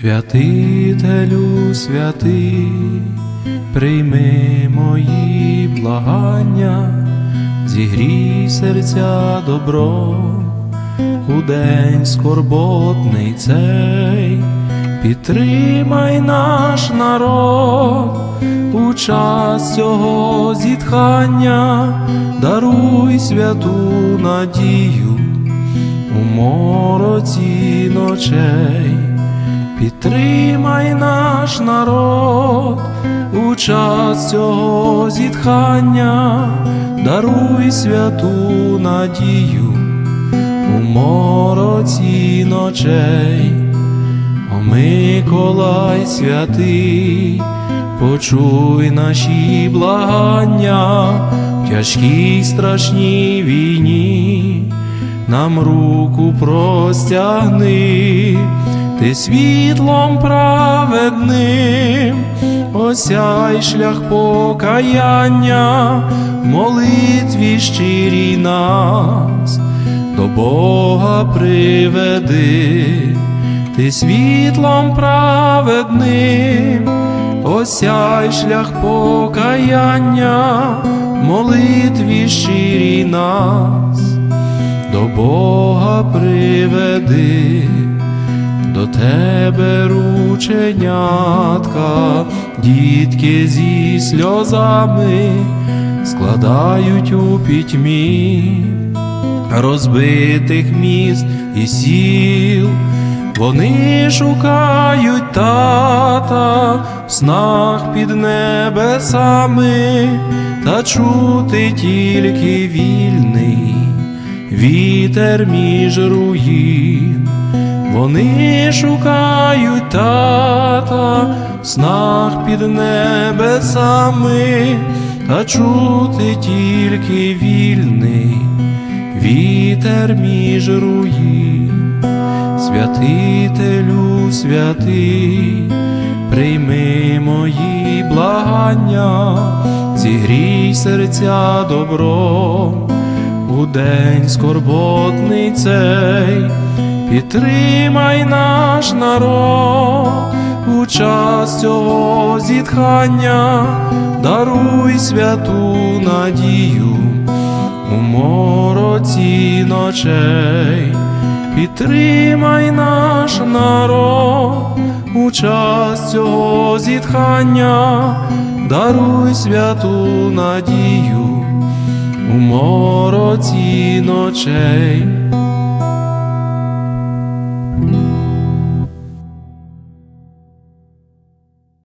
Святителю святий, прийми мої благання, зігрій серця добро, у день скорботний цей, підтримай наш народ, у час цього зітхання, даруй святу надію у мороці ночей. Підтримай наш народ. У час цього зітхання, даруй святу надію. У мороці ночей, О Миколай святий, почуй наші благання в тяжкій страшній війні, нам руку простягни ти світлом праведним, осяй шлях покаяння, молитві щирій нас, до Бога приведи, ти світлом праведним, осяй шлях покаяння, молитві щирій нас, до Бога приведи до тебе рученятка, дітки зі сльозами складають у пітьмі розбитих міст і сіл. Вони шукають тата в снах під небесами, та чути тільки вільний вітер між руїн. Вони шукають тата в снах під небесами, та чути тільки вільний вітер між руїн. Святителю святий, прийми мої благання, зігрій серця добром у день скорботний цей. Підтримай наш народ. У час цього зітхання, даруй святу надію. У мороці ночей, підтримай наш народ. У час цього зітхання, даруй святу надію. У мороці ночей.